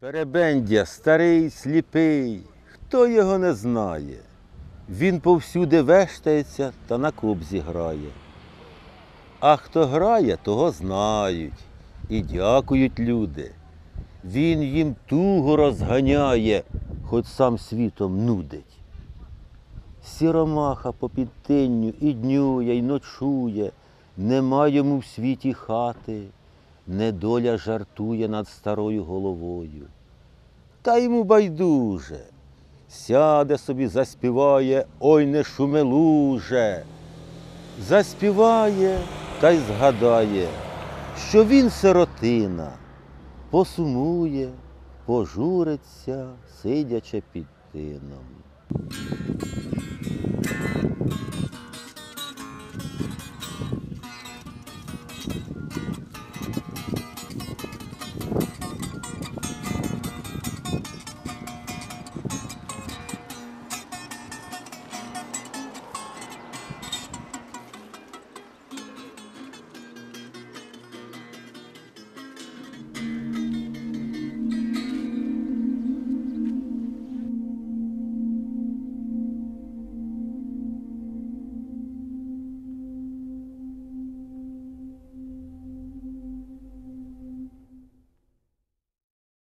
Перебендя старий, сліпий, хто його не знає. Він повсюди вештається та на кобзі грає. А хто грає, того знають і дякують люди. Він їм туго розганяє, хоч сам світом нудить. Сіромаха по підтинню і днює, й ночує, нема йому в світі хати, недоля жартує над старою головою. Та йому байдуже. Сяде собі, заспіває, ой не шумелуже. Заспіває та й згадає, що він сиротина, посумує, пожуриться, сидячи під тином.